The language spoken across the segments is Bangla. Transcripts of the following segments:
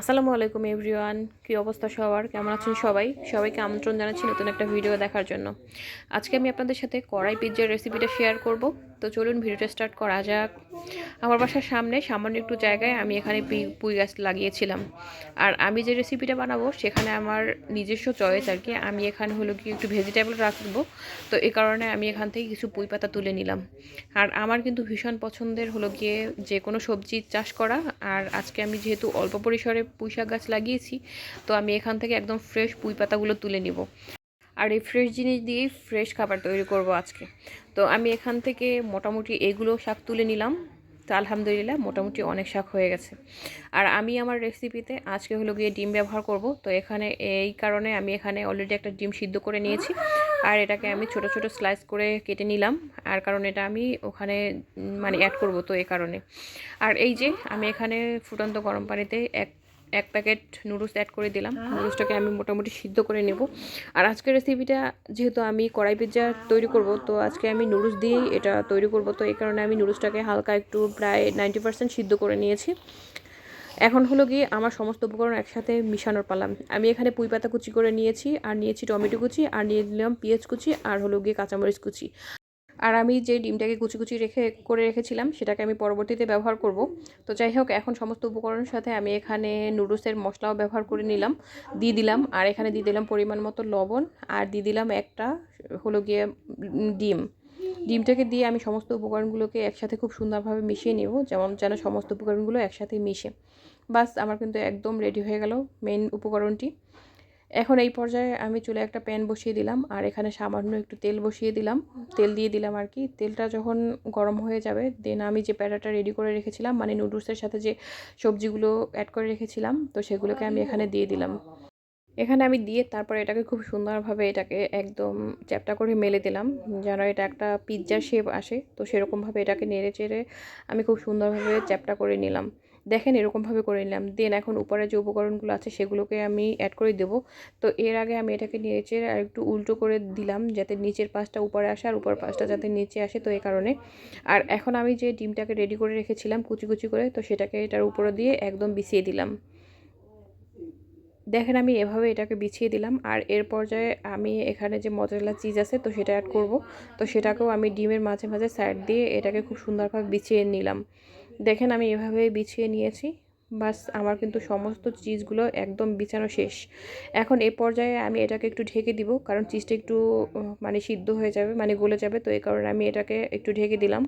আসসালামু আলাইকুম এভরিওয়ান কী অবস্থা সবার? কেমন আছেন সবাই? সবাইকে আমন্ত্রণ জানাচ্ছি নতুন একটা ভিডিও দেখার জন্য। আজকে আমি আপনাদের সাথে কড়াই পিৎজার রেসিপিটা শেয়ার করব। তো চলুন ভিডিওটা স্টার্ট করা যাক। আমার বাসার সামনে সামান্য একটু জায়গায় আমি এখানে পুঁই গাছ লাগিয়েছিলাম। আর আমি যে রেসিপিটা বানাবো, সেখানে আমার নিজস্ব চয়েস আর কি। আমি এখানে হলো কি একটু ভেজিটেবল রাখব। তো এ কারণে আমি এখান থেকে কিছু পুঁই পাতা তুলে নিলাম। আর আমার কিন্তু ভীষণ পছন্দের হলো গিয়ে যে কোনো সবজি চাষ করা। আর আজকে আমি যেহেতু অল্প পরিসরে পুঁই শাক গাছ লাগিয়েছি, তো আমি এখান থেকে একদম ফ্রেশ পুঁই পাতাগুলো তুলে নিব। আর এই ফ্রেশ জিনিস দিয়েই ফ্রেশ খাবার তৈরি করব আজকে। তো আমি এখান থেকে মোটামুটি এগুলো শাক তুলে নিলাম। তো আলহামদুলিল্লাহ মোটামুটি অনেক শাক হয়ে গেছে। আর আমি আমার রেসিপিতে আজকে হলো গিয়ে ডিম ব্যবহার করব। তো এখানে এই কারণে আমি এখানে অলরেডি একটা ডিম সিদ্ধ করে নিয়েছি। আর এটাকে আমি ছোট ছোট স্লাইস করে কেটে নিলাম। আর কারণ এটা আমি ওখানে মানে অ্যাড করব তো এই কারণে। আর এই যে আমি এখানে ফুটন্ত গরম পানিতে এক এক প্যাকেট নুডলস অ্যাড করে দিলাম। নুডলসটাকে আমি মোটামুটি সিদ্ধ করে নেব। আর আজকের রেসিপিটা যেহেতু আমি কড়াই পিৎজা তৈরি করব তো আজকে আমি নুডলস দিয়েই এটা তৈরি করব। তো এই কারণে আমি নুডলসটাকে হালকা একটু প্রায় নাইনটি পার্সেন্ট সিদ্ধ করে নিয়েছি। এখন হলো গিয়ে আমার সমস্ত উপকরণ একসাথে মিশানোর পালাম আমি এখানে পুঁই পাতা কুচি করে নিয়েছি আর নিয়েছি টমেটো কুচি আর নিয়ে নিলাম পেঁয়াজ কুচি আর হলো গিয়ে কাঁচামরিচ কুচি। আর আমি যে ডিমটাকে কুচি কুচি রেখে, করে রেখেছিলাম, সেটাকে আমি পরবর্তীতে ব্যবহার করব। তো যাই হোক, এখন সমস্ত উপকরণের সাথে আমি এখানে নুডলসের মশলাও ব্যবহার করে নিলাম, দিয়ে দিলাম, আর এখানে দিয়ে দিলাম পরিমাণ মতো লবণ, আর দিয়ে দিলাম একটা হলো গিয়ে ডিম। ডিমটাকে দিয়ে আমি সমস্ত উপকরণগুলোকে একসাথে খুব সুন্দরভাবে মিশিয়ে নেব, যেমন যেন সমস্ত উপকরণগুলো একসাথে মিশে। বাস, আমার কিন্তু একদম রেডি হয়ে গেল মেন উপকরণটি। এখন এই পর্যায়ে আমি চুলে একটা প্যান বসিয়ে দিলাম আর এখানে সামান্য একটু তেল বসিয়ে দিলাম। তেল দিয়ে দিলাম আর কি। তেলটা যখন গরম হয়ে যাবে দেন আমি যে প্যারাটা রেডি করে রেখেছিলাম মানে নুডলসের সাথে যে সবজিগুলো অ্যাড করে রেখেছিলাম, তো সেগুলোকে আমি এখানে দিয়ে দিলাম। এখানে আমি দিয়ে তারপরে এটাকে খুব সুন্দরভাবে এটাকে একদম চ্যাপটা করে মেলে দিলাম, যেন এটা একটা পিৎজার শেপ আসে। তো সেরকমভাবে এটাকে নেড়ে চেড়ে আমি খুব সুন্দরভাবে চ্যাপটা করে নিলাম। দেখেন এরকমভাবে করে নিলাম। দেন এখন উপরে যে উপকরণগুলো আছে সেগুলোকে আমি অ্যাড করে দেব। তো এর আগে আমি এটাকে নিচে আর একটু উল্টো করে দিলাম যাতে নিচের পাশটা উপরে আসে আর উপর পাশটা যাতে নিচে আসে তো এই কারণে। আর এখন আমি যে ডিমটাকে রেডি করে রেখেছিলাম কুচি কুচি করে তো সেটাকে এটার উপরে দিয়ে একদম বিছিয়ে দিলাম। দেখেন আমি এভাবে এটাকে বিছিয়ে দিলাম আর এর পর্যায়ে আমি এখানে যে মজালা চিজ আছে তো সেটা অ্যাড করব। তো সেটাকেও আমি ডিমের মাঝে মাঝে সাইড দিয়ে এটাকে খুব সুন্দরভাবে বিছিয়ে নিলাম। দেখেন আমি এভাবে বিছিয়ে নিয়েছি। বাস আমার কিন্তু সমস্ত চিজগুলো একদম বিছানো শেষ। এখন এ পর্যায়ে আমি এটাকে একটু ঢেকে দিব, কারণ চিজটা একটু মানে সিদ্ধ হয়ে যাবে মানে গলে যাবে, তো এই কারণে আমি এটাকে একটু ঢেকে দিলাম।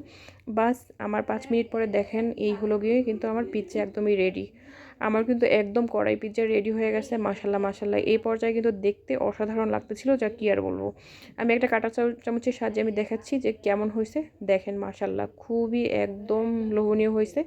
বাস আমার পাঁচ মিনিট পরে দেখেন এই হলো গিয়ে কিন্তু আমার পিৎজা একদমই রেডি আমার কিন্তু একদম কড়াই পিৎজা রেডি হয়ে গেছে মাসাল্লাহ মাসাল্লাহ এই পর্যায়ে কিন্তু দেখতে অসাধারণ লাগতেছিল, যা কি আর বলব। আমি একটা কাটা চামচের সাহায্যে আমি দেখাচ্ছি যে কেমন হয়েছে দেখেন মাসাল্লাহ খুবই একদম লোভনীয় হয়েছে